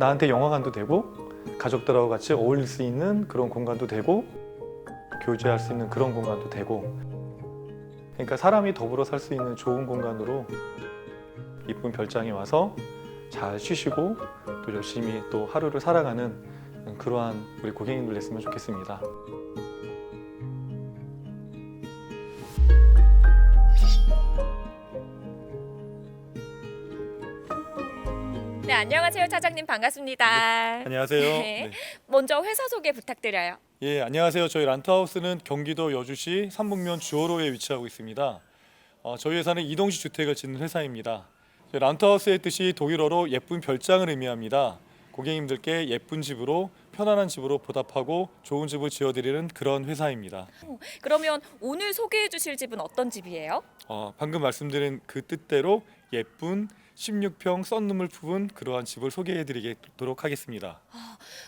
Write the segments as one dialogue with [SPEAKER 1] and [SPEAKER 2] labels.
[SPEAKER 1] 나한테 영화관도 되고 가족들하고 같이 어울릴 수 있는 그런 공간도 되고 교제할 수 있는 그런 공간도 되고 그러니까 사람이 더불어 살 수 있는 좋은 공간으로 이쁜 별장에 와서 잘 쉬시고 또 열심히 또 하루를 살아가는 그러한 우리 고객님들 됐으면 좋겠습니다.
[SPEAKER 2] 안녕하세요, 차장님 반갑습니다.
[SPEAKER 1] 안녕하세요.
[SPEAKER 2] 네. 먼저 회사 소개 부탁드려요.
[SPEAKER 1] 예, 안녕하세요. 저희 란트하우스는 경기도 여주시 삼북면 주호로에 위치하고 있습니다. 어, 저희 회사는 이동식 주택을 짓는 회사입니다. 저희 란트하우스의 뜻이 독일어로 예쁜 별장을 의미합니다. 고객님들께 예쁜 집으로 편안한 집으로 보답하고 좋은 집을 지어드리는 그런 회사입니다.
[SPEAKER 2] 그러면 오늘 소개해 주실 집은 어떤 집이에요?
[SPEAKER 1] 어, 방금 말씀드린 그 뜻대로 예쁜 16평 썬룸을 품은 그러한 집을 소개해드리도록 하겠습니다.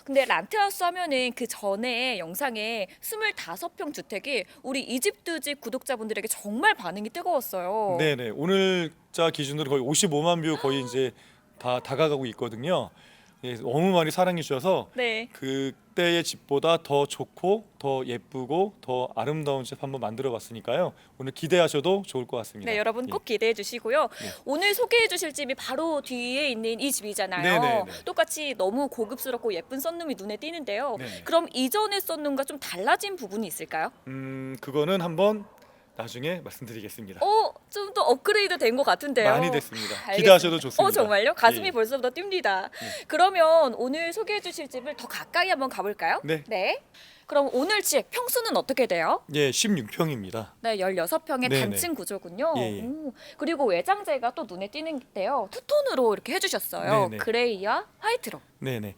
[SPEAKER 2] 근데 란트하우스 하면은 그 전에 영상에 25평 주택이 우리 이집트집 구독자분들에게 정말 반응이 뜨거웠어요.
[SPEAKER 1] 네네 오늘자 기준으로 거의 55만 뷰 거의 이제 다 다가가고 있거든요. 예, 너무 많이 사랑해 주셔서
[SPEAKER 2] 네.
[SPEAKER 1] 그때의 집보다 더 좋고 더 예쁘고 더 아름다운 집 한번 만들어 봤으니까요. 오늘 기대하셔도 좋을 것 같습니다.
[SPEAKER 2] 네, 여러분
[SPEAKER 1] 예.
[SPEAKER 2] 꼭 기대해 주시고요.
[SPEAKER 1] 네.
[SPEAKER 2] 오늘 소개해 주실 집이 바로 뒤에 있는 이 집이잖아요.
[SPEAKER 1] 네, 네, 네.
[SPEAKER 2] 똑같이 너무 고급스럽고 예쁜 썬룸이 눈에 띄는데요.
[SPEAKER 1] 네.
[SPEAKER 2] 그럼 이전의 썬룸과 좀 달라진 부분이 있을까요?
[SPEAKER 1] 음 그거는 한번 나중에 말씀드리겠습니다.
[SPEAKER 2] 어, 좀 더 업그레이드 된 것 같은데요.
[SPEAKER 1] 많이 됐습니다.
[SPEAKER 2] 알겠습니다.
[SPEAKER 1] 기대하셔도 좋습니다.
[SPEAKER 2] 어 정말요? 가슴이
[SPEAKER 1] 예.
[SPEAKER 2] 벌써부터 뜁니다. 그러면 오늘 소개해 주실 집을 더 가까이 한번 가볼까요?
[SPEAKER 1] 네.
[SPEAKER 2] 그럼 오늘 집 평수는 어떻게 돼요?
[SPEAKER 1] 예, 16평입니다.
[SPEAKER 2] 네, 16평의
[SPEAKER 1] 네네.
[SPEAKER 2] 단층 구조군요.
[SPEAKER 1] 예, 예.
[SPEAKER 2] 오, 그리고 외장재가 또 눈에 띄는데요. 투톤으로 이렇게 해주셨어요.
[SPEAKER 1] 네 네.
[SPEAKER 2] 그레이와 화이트로.
[SPEAKER 1] 네네.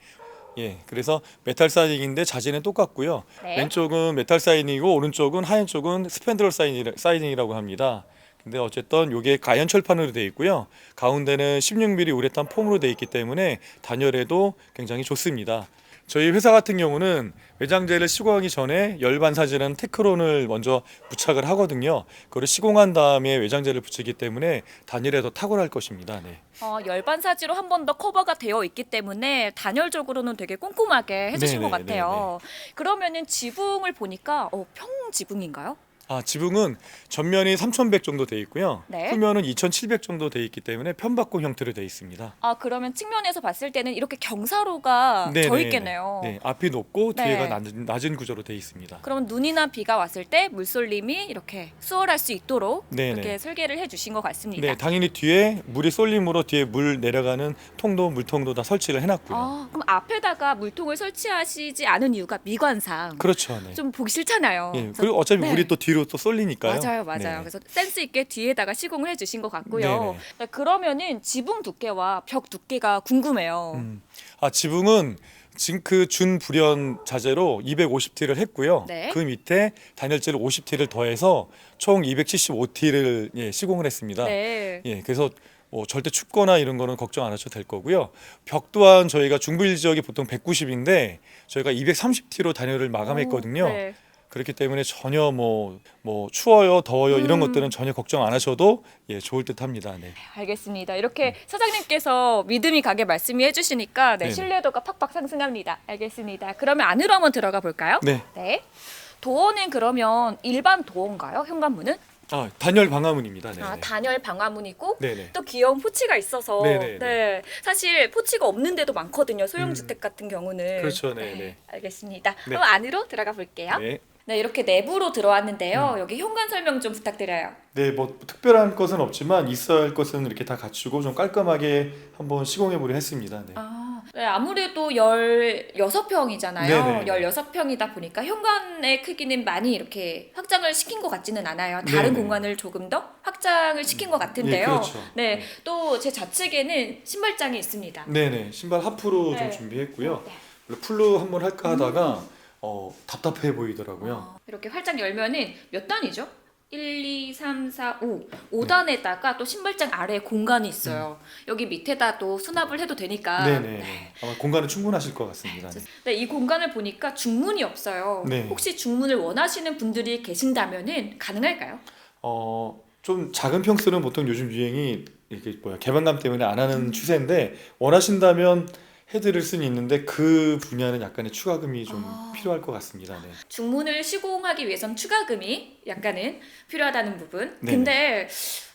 [SPEAKER 1] 예, 그래서 메탈 사이딩인데 자재는 똑같고요.
[SPEAKER 2] 네.
[SPEAKER 1] 왼쪽은 메탈 사이딩이고 오른쪽은 하얀 쪽은 스펜드럴 사이딩- 사이딩이라고 합니다. 근데 어쨌든 이게 가연 철판으로 되어 있고요. 가운데는 16mm 우레탄 폼으로 되어 있기 때문에 단열에도 굉장히 좋습니다. 저희 회사 같은 경우는 외장재를 시공하기 전에 열반사지라는 테크론을 먼저 부착을 하거든요. 그걸 시공한 다음에 외장재를 붙이기 때문에 단열에 더 탁월할 것입니다. 네.
[SPEAKER 2] 어, 열반사지로 한 번 더 커버가 되어 있기 때문에 단열적으로는 되게 꼼꼼하게 해주신
[SPEAKER 1] 네네,
[SPEAKER 2] 것 같아요. 그러면은 지붕을 보니까 어, 평 지붕인가요?
[SPEAKER 1] 아 지붕은 전면이 3,100 정도 돼 있고요.
[SPEAKER 2] 네.
[SPEAKER 1] 후면은 2,700 정도 돼 있기 때문에 편박공 형태로 돼 있습니다.
[SPEAKER 2] 아 그러면 측면에서 봤을 때는 이렇게 경사로가
[SPEAKER 1] 네,
[SPEAKER 2] 져
[SPEAKER 1] 네,
[SPEAKER 2] 있겠네요.
[SPEAKER 1] 네, 앞이 높고
[SPEAKER 2] 네.
[SPEAKER 1] 뒤에가 낮은, 낮은 구조로 돼 있습니다.
[SPEAKER 2] 그러면 눈이나 비가 왔을 때 물쏠림이 이렇게 수월할 수 있도록
[SPEAKER 1] 네,
[SPEAKER 2] 이렇게
[SPEAKER 1] 네.
[SPEAKER 2] 설계를 해주신 것 같습니다.
[SPEAKER 1] 네, 당연히 뒤에 물이 쏠림으로 뒤에 물 내려가는 통도 물통도 다 설치를 해놨고요.
[SPEAKER 2] 아, 그럼 앞에다가 물통을 설치하시지 않은 이유가 미관상
[SPEAKER 1] 그렇죠. 네.
[SPEAKER 2] 좀 보기 싫잖아요.
[SPEAKER 1] 예,
[SPEAKER 2] 그래서-
[SPEAKER 1] 그리고 어차피
[SPEAKER 2] 네.
[SPEAKER 1] 물이 또 뒤로 또 쏠리니까요.
[SPEAKER 2] 맞아요, 맞아요.
[SPEAKER 1] 네.
[SPEAKER 2] 그래서 센스 있게 뒤에다가 시공을 해주신 것 같고요.
[SPEAKER 1] 네,
[SPEAKER 2] 그러면은 지붕 두께와 벽 두께가 궁금해요.
[SPEAKER 1] 음. 아 지붕은 징크 준 불연 자재로 250T를 했고요.
[SPEAKER 2] 네.
[SPEAKER 1] 그 밑에 단열재를 50T를 더해서 총 275T를 예, 시공을 했습니다.
[SPEAKER 2] 네.
[SPEAKER 1] 예, 그래서 뭐 절대 춥거나 이런 거는 걱정 안 하셔도 될 거고요. 벽 또한 저희가 중부일 지역이 보통 190인데 저희가 230T로 단열을 마감했거든요.
[SPEAKER 2] 오, 네.
[SPEAKER 1] 그렇기 때문에 전혀 뭐 뭐 추워요, 더워요 이런
[SPEAKER 2] 음.
[SPEAKER 1] 것들은 전혀 걱정 안 하셔도 예, 좋을 듯합니다. 네.
[SPEAKER 2] 알겠습니다. 이렇게 사장님께서 믿음이 가게 말씀해 해주시니까 네,
[SPEAKER 1] 네네.
[SPEAKER 2] 신뢰도가 팍팍 상승합니다. 알겠습니다. 그러면 안으로 한번 들어가 볼까요?
[SPEAKER 1] 네.
[SPEAKER 2] 네. 도어는 그러면 일반 도어인가요? 현관문은?
[SPEAKER 1] 아, 단열 방화문입니다. 네.
[SPEAKER 2] 아, 단열 방화문이고
[SPEAKER 1] 네네.
[SPEAKER 2] 또 귀여운 포치가 있어서
[SPEAKER 1] 네네네.
[SPEAKER 2] 네 사실 포치가 없는 데도 많거든요 소형 주택 같은 경우는
[SPEAKER 1] 그렇죠, 네 네.
[SPEAKER 2] 알겠습니다
[SPEAKER 1] 네.
[SPEAKER 2] 그럼 안으로 들어가 볼게요 네.
[SPEAKER 1] 네.
[SPEAKER 2] 이렇게 내부로 들어왔는데요
[SPEAKER 1] 음.
[SPEAKER 2] 여기 현관 설명 좀 부탁드려요
[SPEAKER 1] 네, 뭐 특별한 것은 없지만 있어야 할 것은 이렇게 다 갖추고 좀 깔끔하게 한번 시공해 보려 했습니다. 네.
[SPEAKER 2] 아, 네, 아무래도 16평이잖아요
[SPEAKER 1] 네네.
[SPEAKER 2] 16평이다 보니까 현관의 크기는 많이 이렇게 확장을 시킨 것 같지는 않아요 다른
[SPEAKER 1] 네네.
[SPEAKER 2] 공간을 조금 더 확장을 시킨 것 같은데요
[SPEAKER 1] 예, 그렇죠.
[SPEAKER 2] 네, 또 제 좌측에는 신발장이 있습니다
[SPEAKER 1] 네, 네. 신발 하프로
[SPEAKER 2] 네.
[SPEAKER 1] 좀 준비했고요.
[SPEAKER 2] 네.
[SPEAKER 1] 원래 풀로 한번 할까 하다가 어, 답답해 보이더라고요.
[SPEAKER 2] 어, 이렇게 활짝 열면은 몇 단이죠? 1, 2, 3, 4, 5. 5단에다가 또 신발장 아래에 공간이 있어요. 여기 밑에다 또 수납을 해도 되니까.
[SPEAKER 1] 네, 네. 아마 공간은 충분하실 것 같습니다. 네.
[SPEAKER 2] 네, 이 공간을 보니까 중문이 없어요.
[SPEAKER 1] 네.
[SPEAKER 2] 혹시 중문을 원하시는 분들이 계신다면은 가능할까요?
[SPEAKER 1] 어, 좀 작은 평수는 보통 요즘 유행이 이렇게 뭐야 개방감 때문에 안 하는 추세인데 원하신다면 해드릴 수는 있는데 그 분야는 약간의 추가금이 좀
[SPEAKER 2] 아.
[SPEAKER 1] 필요할 것 같습니다. 네.
[SPEAKER 2] 중문을 시공하기 위해선 추가금이 약간은 필요하다는 부분.
[SPEAKER 1] 네네.
[SPEAKER 2] 근데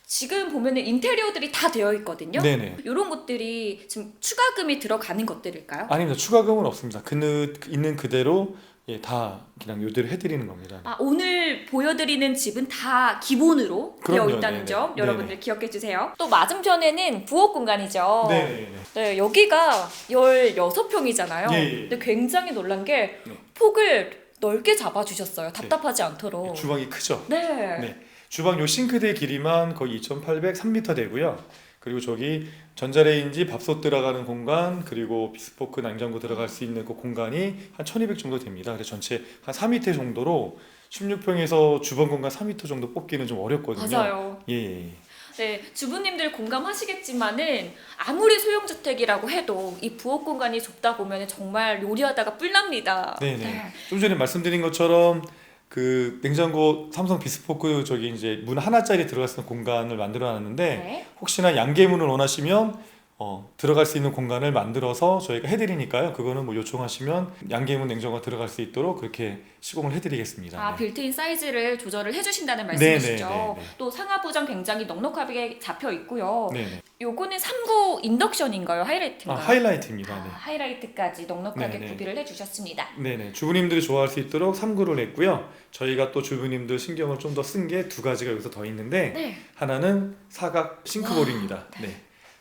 [SPEAKER 2] 지금 보면은 인테리어들이 다 되어 있거든요.
[SPEAKER 1] 네네.
[SPEAKER 2] 이런 것들이 지금 추가금이 들어가는 것들일까요?
[SPEAKER 1] 아닙니다. 추가금은 없습니다. 그 있는 그대로 예, 다 그냥 요대로 해드리는 겁니다.
[SPEAKER 2] 아, 오늘 보여드리는 집은 다 기본으로 되어
[SPEAKER 1] 그럼요.
[SPEAKER 2] 있다는
[SPEAKER 1] 네네.
[SPEAKER 2] 점
[SPEAKER 1] 네네.
[SPEAKER 2] 여러분들 기억해 주세요. 또 맞은편에는 부엌 공간이죠.
[SPEAKER 1] 네네네.
[SPEAKER 2] 네, 여기가 16평이잖아요.
[SPEAKER 1] 예, 예.
[SPEAKER 2] 근데 굉장히 놀란 게
[SPEAKER 1] 네.
[SPEAKER 2] 폭을 넓게 잡아주셨어요. 답답하지 않도록.
[SPEAKER 1] 주방이 크죠.
[SPEAKER 2] 네.
[SPEAKER 1] 네. 주방 요 싱크대 길이만 거의 2,803m 되고요. 그리고 저기 전자레인지 밥솥 들어가는 공간 그리고 비스포크 냉장고 들어갈 수 있는 그 공간이 한 1,200 정도 됩니다. 그래서 전체 한 4m 정도로 16평에서 주방 공간 4m 정도 뽑기는 좀 어렵거든요.
[SPEAKER 2] 맞아요.
[SPEAKER 1] 예, 예. 예.
[SPEAKER 2] 네, 주부님들 공감하시겠지만은 아무리 소형 주택이라고 해도 이 부엌 공간이 좁다 보면 정말 요리하다가 뿔납니다.
[SPEAKER 1] 네네. 좀 전에 말씀드린 것처럼 그 냉장고 삼성 비스포크 저기 이제 문 하나짜리 들어갈 수 있는 공간을 만들어 놨는데
[SPEAKER 2] 네.
[SPEAKER 1] 혹시나 양계문을 원하시면 어, 들어갈 수 있는 공간을 만들어서 저희가 해드리니까요. 그거는 뭐 요청하시면 양계문 냉장고가 들어갈 수 있도록 그렇게 시공을 해드리겠습니다.
[SPEAKER 2] 아,
[SPEAKER 1] 네.
[SPEAKER 2] 빌트인 사이즈를 조절을 해주신다는
[SPEAKER 1] 네,
[SPEAKER 2] 말씀이시죠.
[SPEAKER 1] 네, 네, 네.
[SPEAKER 2] 또 상하 보장 굉장히 넉넉하게 잡혀 있고요.
[SPEAKER 1] 네 네.
[SPEAKER 2] 요거는 3구 인덕션인가요?
[SPEAKER 1] 아,
[SPEAKER 2] 하이라이트인가요?
[SPEAKER 1] 하이라이트입니다.
[SPEAKER 2] 아,
[SPEAKER 1] 네.
[SPEAKER 2] 하이라이트까지 넉넉하게
[SPEAKER 1] 네, 네.
[SPEAKER 2] 구비를 해주셨습니다.
[SPEAKER 1] 네네. 주부님들이 좋아할 수 있도록 3구를 냈고요. 저희가 또 주부님들 신경을 좀 더 쓴 게 두 가지가 여기서 더 있는데
[SPEAKER 2] 네.
[SPEAKER 1] 하나는 사각 싱크볼입니다. 네.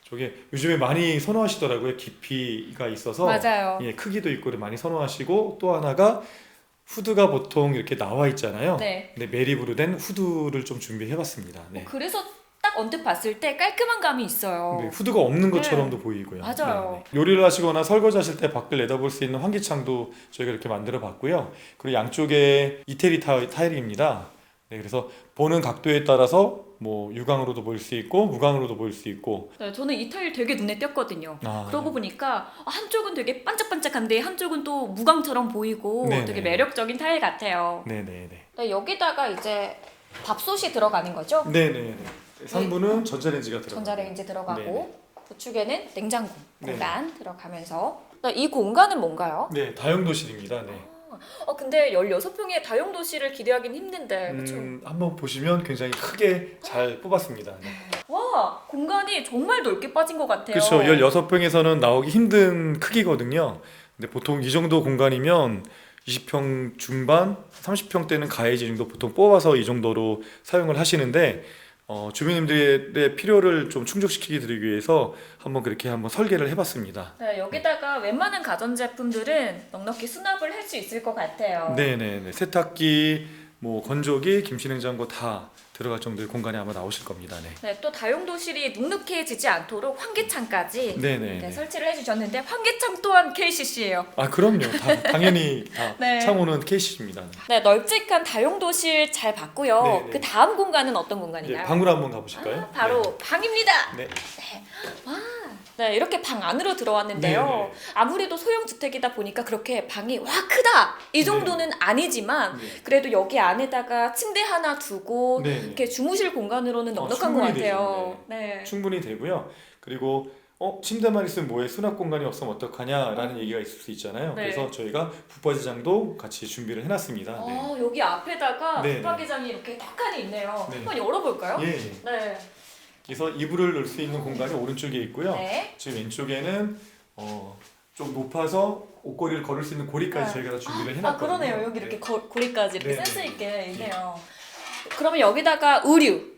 [SPEAKER 1] 저게 요즘에 많이 선호하시더라고요. 깊이가 있어서
[SPEAKER 2] 맞아요.
[SPEAKER 1] 예, 크기도 있고 많이 선호하시고 또 하나가 후드가 보통 이렇게 나와 있잖아요.
[SPEAKER 2] 네.
[SPEAKER 1] 근데 매립으로 된 후드를 좀 준비해 봤습니다. 네.
[SPEAKER 2] 그래서 딱 언뜻 봤을 때 깔끔한 감이 있어요.
[SPEAKER 1] 네, 후드가 없는 것처럼도 보이고요.
[SPEAKER 2] 맞아요.
[SPEAKER 1] 네, 네. 요리를 하시거나 설거지 하실 때 밖을 내다볼 수 있는 환기창도 저희가 이렇게 만들어 봤고요. 그리고 양쪽에 이태리 타, 타일입니다. 네, 그래서 보는 각도에 따라서 뭐 유광으로도 보일 수 있고 무광으로도 보일 수 있고
[SPEAKER 2] 네, 저는 이 타일 되게 눈에 띄었거든요.
[SPEAKER 1] 아,
[SPEAKER 2] 그러고 보니까 한쪽은 되게 반짝반짝한데 한쪽은 또 무광처럼 보이고
[SPEAKER 1] 네네.
[SPEAKER 2] 되게 매력적인 타일 같아요.
[SPEAKER 1] 네네네.
[SPEAKER 2] 네, 여기다가 이제 밥솥이 들어가는 거죠.
[SPEAKER 1] 네네네. 3부는 전자레인지가 들어가요.
[SPEAKER 2] 전자레인지 들어가고
[SPEAKER 1] 네네.
[SPEAKER 2] 우측에는 냉장고
[SPEAKER 1] 네네.
[SPEAKER 2] 공간 들어가면서 네, 이 공간은 뭔가요?
[SPEAKER 1] 네, 다용도실입니다. 네.
[SPEAKER 2] 어 근데 16평의 다용도실을 기대하긴 힘든데?
[SPEAKER 1] 음, 한번 보시면 굉장히 크게 잘 뽑았습니다. 네.
[SPEAKER 2] 와 공간이 정말 넓게 빠진 것 같아요.
[SPEAKER 1] 그렇죠. 16평에서는 나오기 힘든 크기거든요. 근데 보통 이 정도 공간이면 20평 중반, 30평대는 가해지 정도 보통 뽑아서 이 정도로 사용을 하시는데 어, 주민님들의 필요를 좀 충족시키게 드리기 위해서 한번 그렇게 한번 설계를 해봤습니다.
[SPEAKER 2] 네, 여기다가 웬만한 가전제품들은 넉넉히 수납을 할 수 있을 것 같아요.
[SPEAKER 1] 네네네. 세탁기, 뭐 건조기, 김치냉장고 다 들어갈 정도의 공간이 아마 나오실 겁니다. 네.
[SPEAKER 2] 네, 또 다용도실이 눅눅해지지 않도록 환기창까지
[SPEAKER 1] 네네.
[SPEAKER 2] 네, 설치를 해주셨는데 환기창 또한 KCC예요.
[SPEAKER 1] 아 그럼요. 다, 당연히 다
[SPEAKER 2] 네.
[SPEAKER 1] 창호는 케이시입니다.
[SPEAKER 2] 네, 넓직한 다용도실 잘 봤고요.
[SPEAKER 1] 네, 네.
[SPEAKER 2] 그 다음 공간은 어떤 공간인가요?
[SPEAKER 1] 방으로 한번 가보실까요?
[SPEAKER 2] 아, 바로 방입니다.
[SPEAKER 1] 네.
[SPEAKER 2] 네, 이렇게 방 안으로 들어왔는데요.
[SPEAKER 1] 네, 네.
[SPEAKER 2] 아무래도 소형 주택이다 보니까 그렇게 방이 와 크다 이 정도는 아니지만
[SPEAKER 1] 네.
[SPEAKER 2] 그래도 여기 안에다가 침대 하나 두고
[SPEAKER 1] 네.
[SPEAKER 2] 이렇게 주무실 공간으로는
[SPEAKER 1] 어,
[SPEAKER 2] 넉넉한 것
[SPEAKER 1] 충분히
[SPEAKER 2] 같아요. 네.
[SPEAKER 1] 충분히 되고요. 그리고 어 침대만 있으면 뭐해 수납 공간이 없으면 어떡하냐라는 얘기가 있을 수 있잖아요.
[SPEAKER 2] 네.
[SPEAKER 1] 그래서 저희가 붙박이장도 같이 준비를 해놨습니다. 네.
[SPEAKER 2] 어, 여기 앞에다가
[SPEAKER 1] 네,
[SPEAKER 2] 붙박이장이 이렇게 딱 칸이 있네요.
[SPEAKER 1] 네.
[SPEAKER 2] 한번 열어볼까요?
[SPEAKER 1] 예, 예.
[SPEAKER 2] 네.
[SPEAKER 1] 그래서 이불을 넣을 수 있는 공간이 오른쪽에 있고요.
[SPEAKER 2] 네.
[SPEAKER 1] 지금 왼쪽에는 어, 좀 높아서 옷걸이를 걸을 수 있는 고리까지
[SPEAKER 2] 아.
[SPEAKER 1] 저희가 다 준비를
[SPEAKER 2] 아
[SPEAKER 1] 해놨거든요.
[SPEAKER 2] 그러네요. 여기 이렇게 거, 고리까지 이렇게
[SPEAKER 1] 네,
[SPEAKER 2] 센스
[SPEAKER 1] 네.
[SPEAKER 2] 있게 있네요. 그러면 여기다가 의류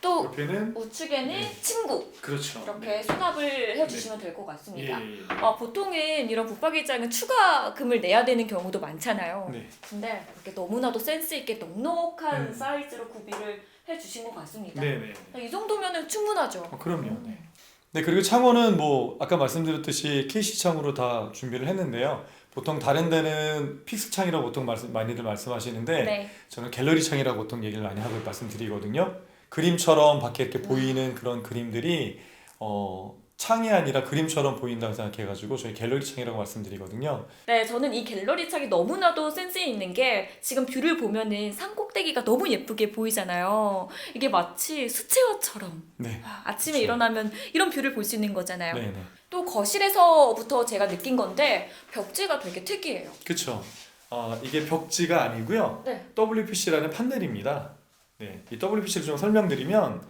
[SPEAKER 2] 또
[SPEAKER 1] 옆에는
[SPEAKER 2] 우측에는
[SPEAKER 1] 네.
[SPEAKER 2] 침구
[SPEAKER 1] 그렇죠.
[SPEAKER 2] 이렇게 수납을 해주시면 될 것
[SPEAKER 1] 예,
[SPEAKER 2] 같습니다.
[SPEAKER 1] 예.
[SPEAKER 2] 아, 보통은 이런 붙박이장은 추가금을 내야 되는 경우도 많잖아요.
[SPEAKER 1] 네.
[SPEAKER 2] 근데 이렇게 너무나도 센스 있게 넉넉한
[SPEAKER 1] 음.
[SPEAKER 2] 사이즈로 구비를 해주신 것 같습니다.
[SPEAKER 1] 네, 네.
[SPEAKER 2] 아, 이 정도면은 충분하죠.
[SPEAKER 1] 어, 그럼요. 네. 네 그리고 창호는 뭐 아까 말씀드렸듯이 KC 창으로 다 준비를 했는데요. 보통 다른 데는 픽스 창이라고 보통 말씀, 많이들 말씀하시는데
[SPEAKER 2] 네.
[SPEAKER 1] 저는 갤러리 창이라고 보통 얘기를 많이 하고 말씀드리거든요. 그림처럼 밖에 이렇게 보이는 그런 그림들이 어 창이 아니라 그림처럼 보인다고 생각해가지고 저희 갤러리 창이라고 말씀드리거든요.
[SPEAKER 2] 네, 저는 이 갤러리 창이 너무나도 센스 있는 게 지금 뷰를 보면은 산 꼭대기가 너무 예쁘게 보이잖아요. 이게 마치 수채화처럼
[SPEAKER 1] 네.
[SPEAKER 2] 아, 아침에
[SPEAKER 1] 그쵸.
[SPEAKER 2] 일어나면 이런 뷰를 볼 수 있는 거잖아요.
[SPEAKER 1] 네 네.
[SPEAKER 2] 또 거실에서부터 제가 느낀 건데 벽지가 되게 특이해요.
[SPEAKER 1] 그쵸. 아, 이게 벽지가 아니고요.
[SPEAKER 2] 네.
[SPEAKER 1] WPC라는 판넬입니다. 네, 이 WPC를 좀 설명드리면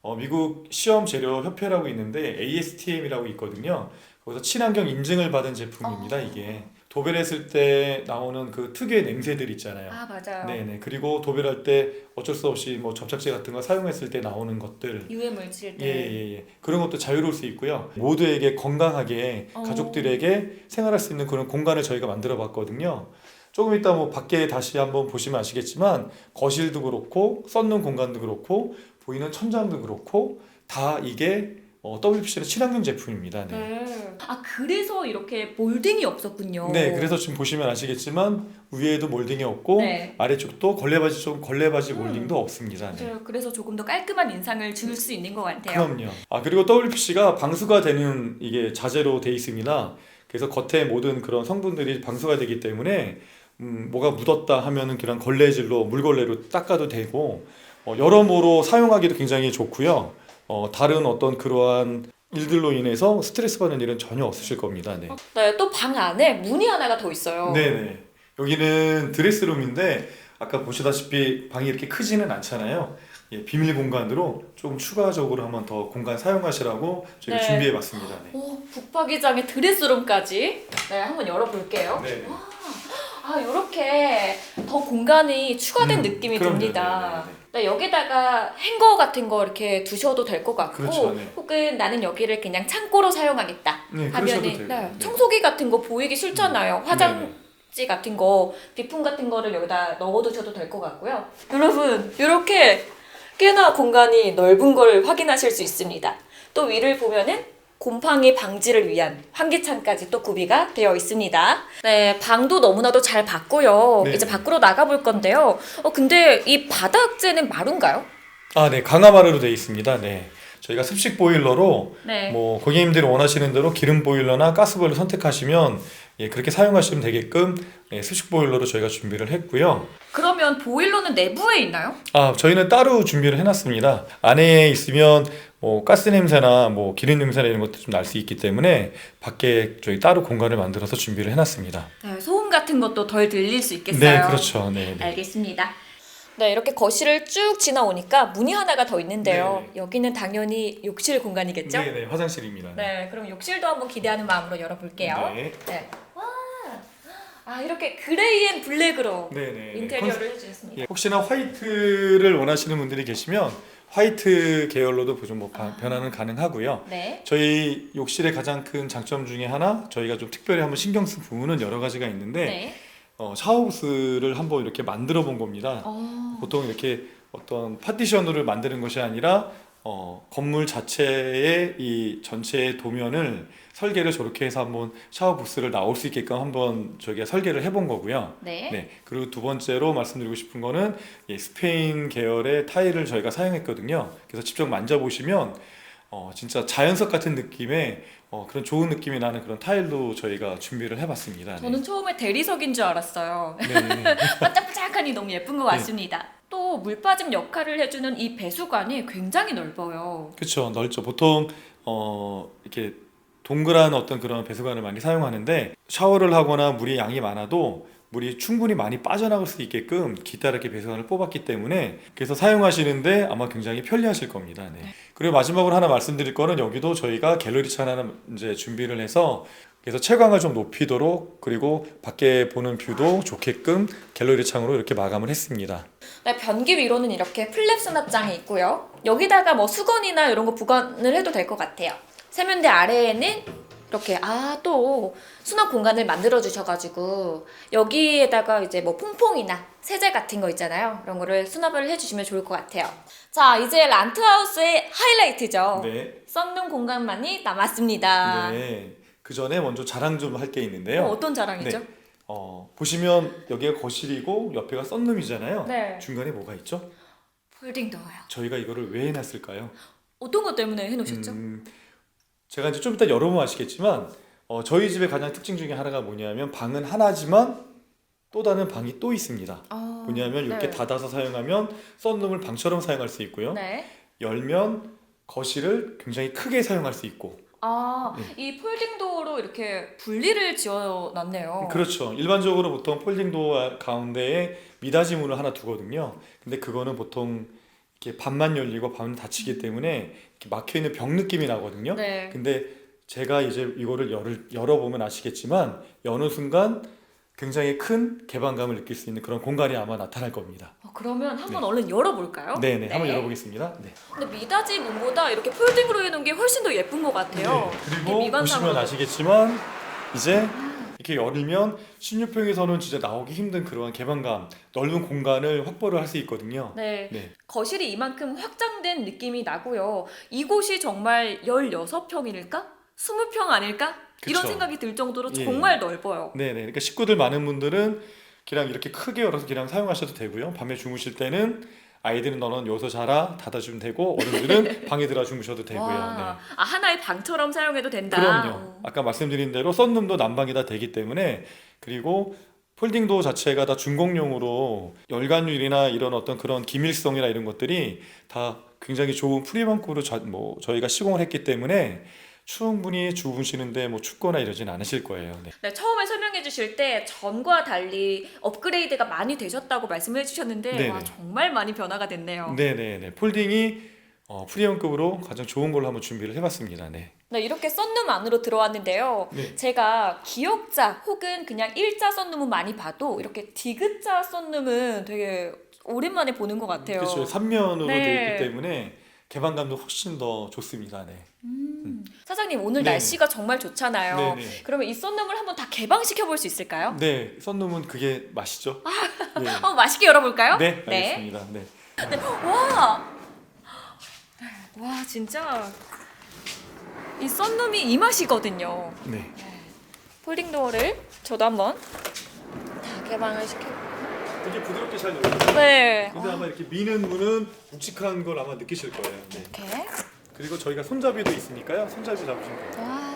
[SPEAKER 1] 어, 미국 시험 재료 협회라고 있는데 ASTM이라고 있거든요. 거기서 친환경 인증을 받은 제품입니다.
[SPEAKER 2] 아.
[SPEAKER 1] 이게 도배했을 때 나오는 그 특유의 냄새들 있잖아요.
[SPEAKER 2] 아 맞아요.
[SPEAKER 1] 네네. 그리고 도배할 때 어쩔 수 없이 뭐 접착제 같은 거 사용했을 때 나오는 것들.
[SPEAKER 2] 유해 물질 때.
[SPEAKER 1] 예예예. 예, 그런 것도 자유로울 수 있고요. 모두에게 건강하게
[SPEAKER 2] 어.
[SPEAKER 1] 가족들에게 생활할 수 있는 그런 공간을 저희가 만들어 봤거든요. 조금 이따 뭐 밖에 다시 한번 보시면 아시겠지만 거실도 그렇고 썼는 공간도 그렇고 보이는 천장도 그렇고 다 이게 어, WPC는 친환경 제품입니다. 네.
[SPEAKER 2] 네. 아 그래서 이렇게 몰딩이 없었군요.
[SPEAKER 1] 네, 그래서 지금 보시면 아시겠지만 위에도 몰딩이 없고
[SPEAKER 2] 네.
[SPEAKER 1] 아래쪽도 걸레바지 좀 걸레바지
[SPEAKER 2] 음.
[SPEAKER 1] 몰딩도 없습니다. 네.
[SPEAKER 2] 맞아요. 그래서 조금 더 깔끔한 인상을 줄 수 있는 것 같아요.
[SPEAKER 1] 그럼요. 아 그리고 WPC가 방수가 되는 이게 자재로 돼 있습니다. 그래서 겉에 모든 그런 성분들이 방수가 되기 때문에 음, 뭐가 묻었다 하면은 그런 걸레질로 물걸레로 닦아도 되고 어, 여러모로 사용하기도 굉장히 좋고요. 어, 다른 어떤 그러한 일들로 인해서 스트레스 받는 일은 전혀 없으실 겁니다. 네.
[SPEAKER 2] 네, 또 방 안에 문이 하나가 더 있어요.
[SPEAKER 1] 네네. 여기는 드레스룸인데 아까 보시다시피 방이 이렇게 크지는 않잖아요. 예, 비밀 공간으로 조금 추가적으로 한번 더 공간 사용하시라고 저희 가
[SPEAKER 2] 네.
[SPEAKER 1] 준비해봤습니다. 네.
[SPEAKER 2] 오, 북박이장의 드레스룸까지. 네, 한번 열어볼게요.
[SPEAKER 1] 네.
[SPEAKER 2] 아, 이렇게 더 공간이 추가된
[SPEAKER 1] 음,
[SPEAKER 2] 느낌이
[SPEAKER 1] 그럼요.
[SPEAKER 2] 듭니다.
[SPEAKER 1] 네, 네,
[SPEAKER 2] 네, 여기다가 행거 같은 거 이렇게 두셔도 될 것 같고,
[SPEAKER 1] 그렇죠, 네.
[SPEAKER 2] 혹은 나는 여기를 그냥 창고로 사용하겠다
[SPEAKER 1] 네,
[SPEAKER 2] 하면은. 네,
[SPEAKER 1] 네.
[SPEAKER 2] 청소기 같은 거 보이기 싫잖아요. 화장
[SPEAKER 1] 네,
[SPEAKER 2] 지 같은 거, 비품 같은 거를 여기다 넣어두셔도 될 것 같고요. 여러분, 이렇게 꽤나 공간이 넓은 걸 확인하실 수 있습니다. 또 위를 보면은 곰팡이 방지를 위한 환기창까지 또 구비가 되어 있습니다. 네, 방도 너무나도 잘 봤고요.
[SPEAKER 1] 네.
[SPEAKER 2] 이제 밖으로 나가볼 건데요. 어, 근데 이 바닥재는 마룬가요?
[SPEAKER 1] 아, 네. 강화마루로 되어 있습니다. 네. 저희가 습식 보일러로
[SPEAKER 2] 네.
[SPEAKER 1] 뭐 고객님들이 원하시는 대로 기름 보일러나 가스 보일러 선택하시면 예, 그렇게 사용하시면 되게끔 예, 습식 보일러로 저희가 준비를 했고요.
[SPEAKER 2] 그러면 보일러는 내부에 있나요?
[SPEAKER 1] 아, 저희는 따로 준비를 해놨습니다. 안에 있으면 뭐 가스 냄새나 뭐 기름 냄새나 이런 것도 좀 날 수 있기 때문에 밖에 저희 따로 공간을 만들어서 준비를 해놨습니다.
[SPEAKER 2] 네, 소음 같은 것도 덜 들릴 수 있겠어요.
[SPEAKER 1] 네, 그렇죠. 네, 네.
[SPEAKER 2] 알겠습니다. 네, 이렇게 거실을 쭉 지나오니까 문이 하나가 더 있는데요.
[SPEAKER 1] 네.
[SPEAKER 2] 여기는 당연히 욕실 공간이겠죠?
[SPEAKER 1] 네, 네, 화장실입니다.
[SPEAKER 2] 네, 그럼 욕실도 한번 기대하는 마음으로 열어볼게요.
[SPEAKER 1] 네,
[SPEAKER 2] 네. 와, 아 이렇게 그레이 앤 블랙으로
[SPEAKER 1] 네, 네. 네.
[SPEAKER 2] 인테리어를 해주셨습니다.
[SPEAKER 1] 예, 혹시나 화이트를 원하시는 분들이 계시면 화이트 계열로도 좀 뭐
[SPEAKER 2] 아.
[SPEAKER 1] 변화는 가능하고요.
[SPEAKER 2] 네.
[SPEAKER 1] 저희 욕실의 가장 큰 장점 중에 하나 저희가 좀 특별히 한번 신경 쓴 부분은 여러 가지가 있는데
[SPEAKER 2] 네.
[SPEAKER 1] 어, 샤워부스를 한번 이렇게 만들어 본 겁니다.
[SPEAKER 2] 어,
[SPEAKER 1] 보통 이렇게 어떤 파티션으로 만드는 것이 아니라 어, 건물 자체의 이 전체의 도면을 설계를 저렇게 해서 한번 샤워 부스를 나올 수 있게끔 한번 저기가 설계를 해본 거고요.
[SPEAKER 2] 네.
[SPEAKER 1] 네. 그리고 두 번째로 말씀드리고 싶은 거는 이 스페인 계열의 타일을 저희가 사용했거든요. 그래서 직접 만져보시면 어, 진짜 자연석 같은 느낌의 어, 그런 좋은 느낌이 나는 그런 타일도 저희가 준비를 해봤습니다. 네.
[SPEAKER 2] 저는 처음에 대리석인 줄 알았어요.
[SPEAKER 1] 네.
[SPEAKER 2] 반짝반짝하니 너무 예쁜 것 같습니다. 또 물빠짐 역할을 해주는 이 배수관이 굉장히 넓어요.
[SPEAKER 1] 그렇죠 넓죠 보통 어 이렇게 동그란 어떤 그런 배수관을 많이 사용하는데 샤워를 하거나 물이 양이 많아도 물이 충분히 많이 빠져나갈 수 있게끔 기다랗게 배수관을 뽑았기 때문에 그래서 사용하시는데 아마 굉장히 편리하실 겁니다. 네. 그리고 마지막으로 하나 말씀드릴 거는 여기도 저희가 갤러리 창 하나 이제 준비를 해서 그래서 채광을 좀 높이도록 그리고 밖에 보는 뷰도 좋게끔 갤러리 창으로 이렇게 마감을 했습니다.
[SPEAKER 2] 네, 변기 위로는 이렇게 플랩 수납장이 있고요. 여기다가 뭐 수건이나 이런 거 보관을 해도 될 것 같아요. 세면대 아래에는 이렇게 아 또 수납 공간을 만들어 주셔가지고 여기에다가 이제 뭐 퐁퐁이나 세제 같은 거 있잖아요. 이런 거를 수납을 해주시면 좋을 것 같아요. 자 이제 란트하우스의 하이라이트죠.
[SPEAKER 1] 네.
[SPEAKER 2] 썬룸 공간만이 남았습니다.
[SPEAKER 1] 네. 그 전에 먼저 자랑 좀 할 게 있는데요.
[SPEAKER 2] 어, 어떤 자랑이죠?
[SPEAKER 1] 네. 어, 보시면 여기가 거실이고 옆에가 썬룸이잖아요.
[SPEAKER 2] 네.
[SPEAKER 1] 중간에 뭐가 있죠?
[SPEAKER 2] 폴딩 도어요.
[SPEAKER 1] 저희가 이거를 왜 해놨을까요?
[SPEAKER 2] 어떤 것 때문에 해놓으셨죠?
[SPEAKER 1] 음, 제가 이제 좀 이따 열어보면 아시겠지만 어, 저희 집의 가장 특징 중에 하나가 뭐냐면 방은 하나지만 또 다른 방이 또 있습니다.
[SPEAKER 2] 아,
[SPEAKER 1] 뭐냐면 이렇게
[SPEAKER 2] 네.
[SPEAKER 1] 닫아서 사용하면 썬룸을 방처럼 사용할 수 있고요.
[SPEAKER 2] 네.
[SPEAKER 1] 열면 거실을 굉장히 크게 사용할 수 있고
[SPEAKER 2] 아,
[SPEAKER 1] 네.
[SPEAKER 2] 이 폴딩 도어로 이렇게 분리를 지어 놨네요.
[SPEAKER 1] 그렇죠. 일반적으로 보통 폴딩 도어 가운데에 미닫이 문을 하나 두거든요. 근데 그거는 보통 이렇게 반만 열리고 반만 닫히기 때문에 막혀 있는 벽 느낌이 나거든요.
[SPEAKER 2] 네.
[SPEAKER 1] 근데 제가 이제 이거를 열을, 열어보면 아시겠지만 여는 순간 굉장히 큰 개방감을 느낄 수 있는 그런 공간이 아마 나타날 겁니다.
[SPEAKER 2] 어, 그러면 한번 얼른 열어볼까요?
[SPEAKER 1] 네네, 한번 열어보겠습니다. 네.
[SPEAKER 2] 근데 미닫이 문보다 이렇게 폴딩으로 해놓은 게 훨씬 더 예쁜 것 같아요.
[SPEAKER 1] 네, 그리고
[SPEAKER 2] 미관상으로도.
[SPEAKER 1] 보시면 아시겠지만 이제 이렇게 열리면 16평에서는 진짜 나오기 힘든 그런 개방감, 넓은 공간을 확보를 할 수 있거든요.
[SPEAKER 2] 네.
[SPEAKER 1] 네.
[SPEAKER 2] 거실이 이만큼 확장된 느낌이 나고요. 이곳이 정말 16평일까? 20평 아닐까? 이런
[SPEAKER 1] 그쵸.
[SPEAKER 2] 생각이 들 정도로
[SPEAKER 1] 예.
[SPEAKER 2] 정말 넓어요.
[SPEAKER 1] 네네. 그러니까 식구들 많은 분들은 그냥 이렇게 크게 열어서 그냥 사용하셔도 되고요. 밤에 주무실 때는 아이들은 너는 여기서 자라 닫아주면 되고 어른들은 방에 들어 주무셔도 되고요.
[SPEAKER 2] 와, 아 하나의 방처럼 사용해도 된다.
[SPEAKER 1] 네. 그럼요.
[SPEAKER 2] 어.
[SPEAKER 1] 아까 말씀드린 대로 썬룸도 난방이 다 되기 때문에 그리고 폴딩도 자체가 다 준공용으로 열간율이나 이런 어떤 그런 기밀성이나 이런 것들이 다 굉장히 좋은 프리먼크로 자, 뭐 저희가 시공을 했기 때문에 충분히 주무시는데 뭐 춥거나 이러진 않으실 거예요. 네.
[SPEAKER 2] 네, 처음에 설명 해 주실 때 전과 달리 업그레이드가 많이 되셨다고 말씀해 주셨는데
[SPEAKER 1] 네네.
[SPEAKER 2] 와, 정말 많이 변화가 됐네요.
[SPEAKER 1] 네네네. 폴딩이 어, 프리미엄급으로 가장 좋은 걸로 한번 준비를 해봤습니다. 네.
[SPEAKER 2] 네, 이렇게 썬룸 안으로 들어왔는데요.
[SPEAKER 1] 네.
[SPEAKER 2] 제가 기역자 혹은 그냥 일자 썬룸은 많이 봐도 이렇게 디귿자 썬룸은 되게 오랜만에 보는 것 같아요.
[SPEAKER 1] 그렇죠. 3면으로
[SPEAKER 2] 네.
[SPEAKER 1] 되어 있기 때문에 개방감도 훨씬 더 좋습니다. 네.
[SPEAKER 2] 음. 사장님 오늘
[SPEAKER 1] 네네.
[SPEAKER 2] 날씨가 정말 좋잖아요.
[SPEAKER 1] 네네.
[SPEAKER 2] 그러면 이 썬룸을 한번 다 개방시켜 볼 수 있을까요?
[SPEAKER 1] 네. 썬룸은 그게 맛이죠. 네.
[SPEAKER 2] 한번 맛있게 열어볼까요?
[SPEAKER 1] 네, 알겠습니다. 네.
[SPEAKER 2] 와, 와 진짜 이 썬룸이 이 맛이거든요.
[SPEAKER 1] 네.
[SPEAKER 2] 폴딩 도어를 저도 한번 다 개방을 시켜.
[SPEAKER 1] 되게 부드럽게 잘 열려요.
[SPEAKER 2] 네.
[SPEAKER 1] 근데 아마 이렇게 미는 문은 묵직한 걸 아마 느끼실 거예요. 네.
[SPEAKER 2] 이렇게.
[SPEAKER 1] 그리고 저희가 손잡이도 있으니까요. 손잡이 잡으시면 돼요.
[SPEAKER 2] 와.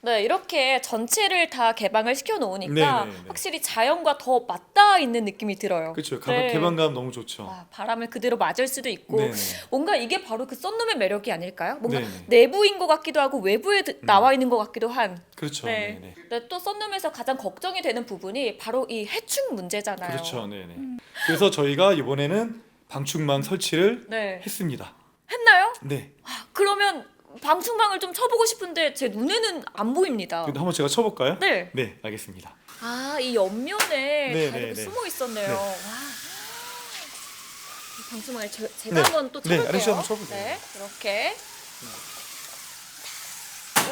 [SPEAKER 2] 네, 이렇게 전체를 다 개방을 시켜 놓으니까
[SPEAKER 1] 네, 네, 네.
[SPEAKER 2] 확실히 자연과 더 맞닿아 있는 느낌이 들어요.
[SPEAKER 1] 그렇죠.
[SPEAKER 2] 네.
[SPEAKER 1] 개방감 너무 좋죠.
[SPEAKER 2] 와, 바람을 그대로 맞을 수도 있고
[SPEAKER 1] 네 네.
[SPEAKER 2] 뭔가 이게 바로 그 썬룸의 매력이 아닐까요? 뭔가
[SPEAKER 1] 네네. 음.
[SPEAKER 2] 내부인 것 같기도 하고 외부에 드- 나와 있는 것 같기도 한.
[SPEAKER 1] 그렇죠.
[SPEAKER 2] 네.
[SPEAKER 1] 네 네.
[SPEAKER 2] 근데 또 썬룸에서 가장 걱정이 되는 부분이 바로 이 해충 문제잖아요.
[SPEAKER 1] 그렇죠. 네 네. 그래서 저희가 이번에는 방충망 설치를
[SPEAKER 2] 네.
[SPEAKER 1] 했습니다.
[SPEAKER 2] 했나요?
[SPEAKER 1] 네.
[SPEAKER 2] 그러면 방충망을 좀 쳐보고 싶은데 제 눈에는 안 보입니다.
[SPEAKER 1] 근데 한번 제가 쳐볼까요?
[SPEAKER 2] 네.
[SPEAKER 1] 네, 알겠습니다.
[SPEAKER 2] 아, 이 옆면에
[SPEAKER 1] 네,
[SPEAKER 2] 다
[SPEAKER 1] 네,
[SPEAKER 2] 이렇게
[SPEAKER 1] 네.
[SPEAKER 2] 숨어 있었네요.
[SPEAKER 1] 네.
[SPEAKER 2] 와. 이 방충망을 저, 제가
[SPEAKER 1] 네.
[SPEAKER 2] 한번 또
[SPEAKER 1] 네,
[SPEAKER 2] 쳐볼게요.
[SPEAKER 1] 아저씨 한번 쳐보세요.
[SPEAKER 2] 네, 이렇게.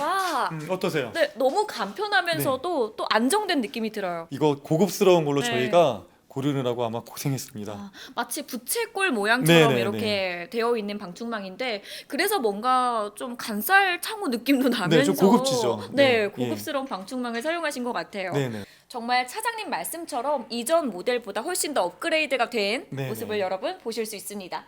[SPEAKER 2] 와.
[SPEAKER 1] 음, 어떠세요?
[SPEAKER 2] 네, 너무 간편하면서도 또 안정된 느낌이 들어요.
[SPEAKER 1] 이거 고급스러운 걸로
[SPEAKER 2] 네.
[SPEAKER 1] 저희가 고르느라고 아마 고생했습니다.
[SPEAKER 2] 아, 마치 부채꼴 모양처럼
[SPEAKER 1] 네, 네,
[SPEAKER 2] 이렇게 되어 있는 방충망인데 그래서 뭔가 좀 간살 창호 느낌도 나면서
[SPEAKER 1] 네, 좀 고급지죠.
[SPEAKER 2] 네,
[SPEAKER 1] 네,
[SPEAKER 2] 고급스러운 방충망을 사용하신 것 같아요.
[SPEAKER 1] 네네.
[SPEAKER 2] 정말 차장님 말씀처럼 이전 모델보다 훨씬 더 업그레이드가 된
[SPEAKER 1] 네,
[SPEAKER 2] 모습을
[SPEAKER 1] 네.
[SPEAKER 2] 여러분 보실 수 있습니다.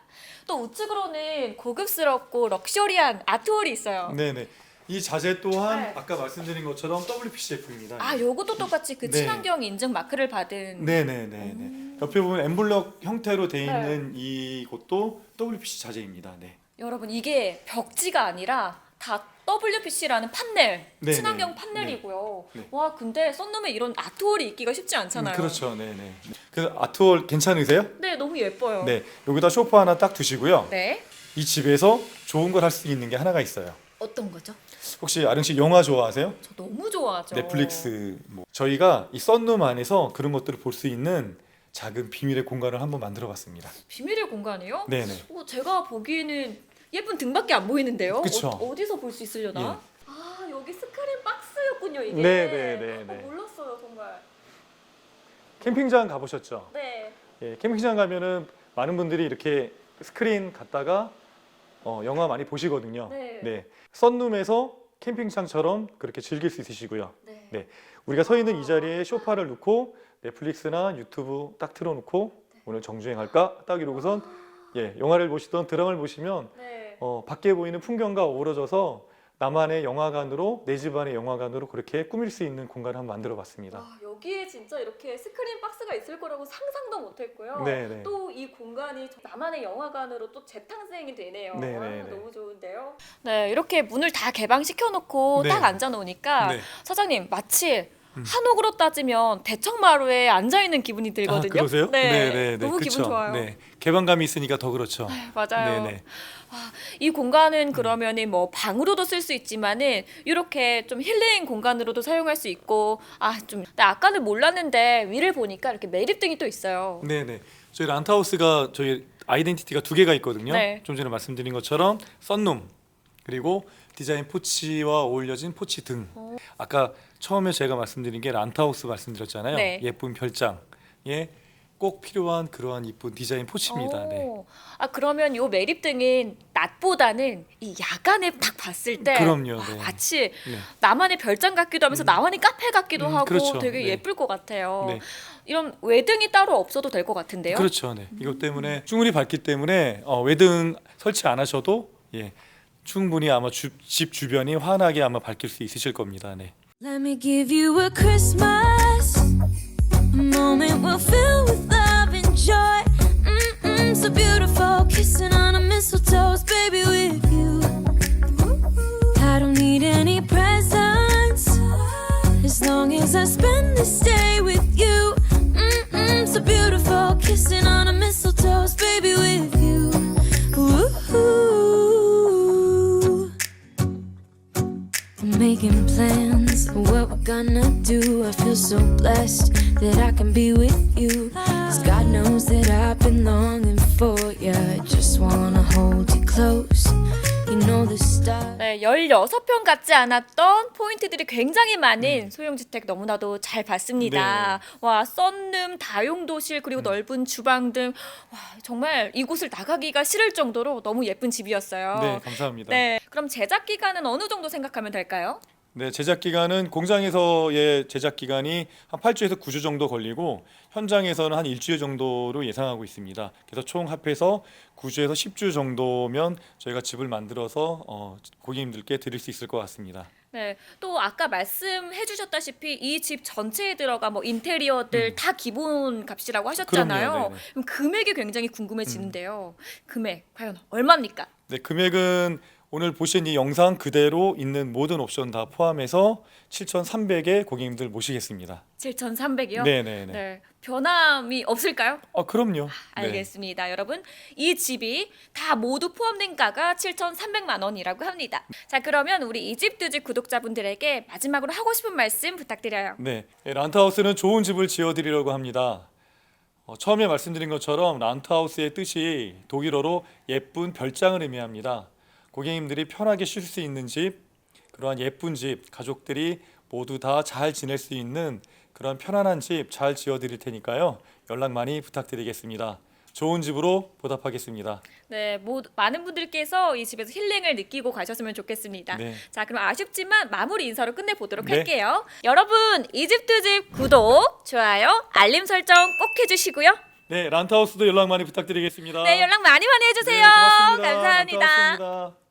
[SPEAKER 2] 또 우측으로는 고급스럽고 럭셔리한 아트홀이 있어요.
[SPEAKER 1] 네네. 이 자재 또한
[SPEAKER 2] 네.
[SPEAKER 1] 아까 말씀드린 것처럼 WPCF입니다.
[SPEAKER 2] 아, 요것도 똑같이 그
[SPEAKER 1] 네.
[SPEAKER 2] 친환경 인증 마크를 받은
[SPEAKER 1] 네네네. 옆에 보면 엠블럭 형태로 돼
[SPEAKER 2] 네.
[SPEAKER 1] 있는 이것도 WPC 자재입니다. 네.
[SPEAKER 2] 여러분 이게 벽지가 아니라 다 WPC라는 판넬,
[SPEAKER 1] 네,
[SPEAKER 2] 친환경
[SPEAKER 1] 네,
[SPEAKER 2] 판넬이고요.
[SPEAKER 1] 네. 네.
[SPEAKER 2] 와 근데 썬룸에 이런 아트홀이 있기가 쉽지 않잖아요.
[SPEAKER 1] 음, 그렇죠. 네 네. 그래서 아트월 괜찮으세요?
[SPEAKER 2] 네, 너무 예뻐요.
[SPEAKER 1] 네. 여기다 소파 하나 딱 두시고요.
[SPEAKER 2] 네.
[SPEAKER 1] 이 집에서 좋은 걸 할 수 있는 게 하나가 있어요.
[SPEAKER 2] 어떤 거죠?
[SPEAKER 1] 혹시 아령 씨 영화 좋아하세요?
[SPEAKER 2] 저 너무 좋아하죠.
[SPEAKER 1] 넷플릭스 뭐 저희가 이 썬룸 안에서 그런 것들을 볼 수 있는 작은 비밀의 공간을 한번 만들어 봤습니다.
[SPEAKER 2] 비밀의 공간이요?
[SPEAKER 1] 네네.
[SPEAKER 2] 어, 제가 보기에는 예쁜 등밖에 안 보이는데요.
[SPEAKER 1] 그쵸.
[SPEAKER 2] 어, 디서 볼 수 있으려나?
[SPEAKER 1] 예.
[SPEAKER 2] 아 여기 스크린 박스였군요 이게.
[SPEAKER 1] 네, 네, 네, 네.
[SPEAKER 2] 어, 몰랐어요 정말.
[SPEAKER 1] 캠핑장 가보셨죠?
[SPEAKER 2] 네.
[SPEAKER 1] 예, 캠핑장 가면은 많은 분들이 이렇게 스크린 갖다가 어, 영화 많이 보시거든요.
[SPEAKER 2] 네.
[SPEAKER 1] 썬룸에서 캠핑장처럼 그렇게 즐길 수 있으시고요.
[SPEAKER 2] 네.
[SPEAKER 1] 네. 우리가 서 있는 이 자리에 소파를 놓고 넷플릭스나 유튜브 딱 틀어놓고 오늘 정주행할까? 딱 이러고선 예, 영화를 보시던 드라마를 보시면
[SPEAKER 2] 네.
[SPEAKER 1] 어, 밖에 보이는 풍경과 어우러져서 나만의 영화관으로 내 집안의 영화관으로 그렇게 꾸밀 수 있는 공간을 한번 만들어 봤습니다.
[SPEAKER 2] 와, 여기에 진짜 이렇게 스크린 박스가 있을 거라고 상상도 못했고요.
[SPEAKER 1] 네, 네.
[SPEAKER 2] 또 이 공간이 나만의 영화관으로 또 재탄생이 되네요.
[SPEAKER 1] 네,
[SPEAKER 2] 와,
[SPEAKER 1] 네, 네.
[SPEAKER 2] 너무 좋은데요. 네, 이렇게 문을 다 개방시켜 놓고
[SPEAKER 1] 네.
[SPEAKER 2] 딱 앉아 놓으니까
[SPEAKER 1] 네.
[SPEAKER 2] 사장님 마치
[SPEAKER 1] 음.
[SPEAKER 2] 한옥으로 따지면 대청마루에 앉아 있는 기분이 들거든요.
[SPEAKER 1] 아, 그러세요?
[SPEAKER 2] 네, 너무
[SPEAKER 1] 그쵸.
[SPEAKER 2] 기분 좋아요.
[SPEAKER 1] 네. 개방감이 있으니까 더 그렇죠.
[SPEAKER 2] 맞아요.
[SPEAKER 1] 네, 네.
[SPEAKER 2] 이 공간은 그러면은 뭐 방으로도 쓸 수 있지만은 이렇게 좀 힐링 공간으로도 사용할 수 있고 아좀 아까는 몰랐는데 위를 보니까 이렇게 매립등이 또 있어요.
[SPEAKER 1] 네, 네. 저희 란타우스가 저희 아이덴티티가 두 개가 있거든요.
[SPEAKER 2] 네.
[SPEAKER 1] 좀 전에 말씀드린 것처럼 썬룸 그리고 디자인 포치와 어울려진 포치 등. 아까 처음에 제가 말씀드린 게 란타우스 말씀드렸잖아요.
[SPEAKER 2] 네.
[SPEAKER 1] 예쁜 별장에 꼭 필요한 그러한 이쁜 디자인 포치입니다. 네.
[SPEAKER 2] 오. 아 그러면 요 매립등은 낮보다는 이 야간에 딱 봤을 때
[SPEAKER 1] 그럼요,
[SPEAKER 2] 와,
[SPEAKER 1] 네.
[SPEAKER 2] 마치
[SPEAKER 1] 네.
[SPEAKER 2] 나만의 별장 같기도 하면서 나만의 카페 같기도
[SPEAKER 1] 음,
[SPEAKER 2] 하고
[SPEAKER 1] 그렇죠.
[SPEAKER 2] 되게
[SPEAKER 1] 네.
[SPEAKER 2] 예쁠 것 같아요.
[SPEAKER 1] 네.
[SPEAKER 2] 이런 외등이 따로 없어도 될 것 같은데요.
[SPEAKER 1] 그렇죠. 네. 이것 때문에 충분히 밝기 때문에 어, 외등 설치 안 하셔도 예. 충분히 아마 주, 집 주변이 환하게 아마 밝힐 수 있으실 겁니다. 네.
[SPEAKER 3] Let me give you a Christmas, a moment we'll fill with love and joy. Mm-mm, so beautiful, kissing on a mistletoe, baby, with you. I don't need any presents as long as I spend this day gonna do. I feel so blessed that I can be with you. Cause God knows that I've been longing for you. I just wanna hold you close. You know the stars.
[SPEAKER 2] 네, 16평 같지 않았던 포인트들이 굉장히
[SPEAKER 1] 음.
[SPEAKER 2] 많은 소형주택 너무나도 잘 봤습니다.
[SPEAKER 1] 네.
[SPEAKER 2] 와, 썬룸, 다용도실,
[SPEAKER 1] 음.
[SPEAKER 2] 그리고 넓은 주방 등, 와, 정말 이곳을 나가기가 싫을 정도로 너무 예쁜 집이었어요.
[SPEAKER 1] 네, 감사합니다.
[SPEAKER 2] 네, 그럼 제작 기간은 어느 정도 생각하면 될까요?
[SPEAKER 1] 네, 제작 기간은 공장에서의 제작 기간이 한 8주에서 9주 정도 걸리고 현장에서는 한 일주일 정도로 예상하고 있습니다. 그래서 총 합해서 9주에서 10주 정도면 저희가 집을 만들어서 어, 고객님들께 드릴 수 있을 것 같습니다.
[SPEAKER 2] 네, 또 아까 말씀해 주셨다시피 이 집 전체에 들어가 뭐 인테리어들 다 기본 값이라고 하셨잖아요.
[SPEAKER 1] 음. 그럼요, 네네.
[SPEAKER 2] 그럼 금액이 굉장히 궁금해지는데요. 금액 과연 얼마입니까?
[SPEAKER 1] 네, 금액은 오늘 보신 이 영상 그대로 있는 모든 옵션 다 포함해서 7,300에 고객님들 모시겠습니다.
[SPEAKER 2] 7,300이요?
[SPEAKER 1] 네, 네, 네.
[SPEAKER 2] 네. 변함이 없을까요?
[SPEAKER 1] 아, 그럼요. 네.
[SPEAKER 2] 알겠습니다. 여러분, 이 집이 다 모두 포함된 가가 7,300만 원이라고 합니다. 자, 그러면 우리 이집트집 구독자분들에게 마지막으로 하고 싶은 말씀 부탁드려요.
[SPEAKER 1] 네, 예, 란트하우스는 좋은 집을 지어드리려고 합니다. 어, 처음에 말씀드린 것처럼 란트하우스의 뜻이 독일어로 예쁜 별장을 의미합니다. 고객님들이 편하게 쉴 수 있는 집, 그러한 예쁜 집, 가족들이 모두 다 잘 지낼 수 있는 그런 편안한 집 잘 지어 드릴 테니까요. 연락 많이 부탁드리겠습니다. 좋은 집으로 보답하겠습니다.
[SPEAKER 2] 네, 모두, 많은 분들께서 이 집에서 힐링을 느끼고 가셨으면 좋겠습니다.
[SPEAKER 1] 네.
[SPEAKER 2] 자, 그럼 아쉽지만 마무리 인사로 끝내 보도록
[SPEAKER 1] 네.
[SPEAKER 2] 할게요. 여러분, 이집트집 구독, 좋아요, 알림 설정 꼭 해주시고요.
[SPEAKER 1] 네, 란트하우스도 연락 많이 부탁드리겠습니다.
[SPEAKER 2] 네, 연락 많이 많이 해주세요.
[SPEAKER 1] 네, 고맙습니다.
[SPEAKER 2] 감사합니다.
[SPEAKER 1] 란트하우스입니다.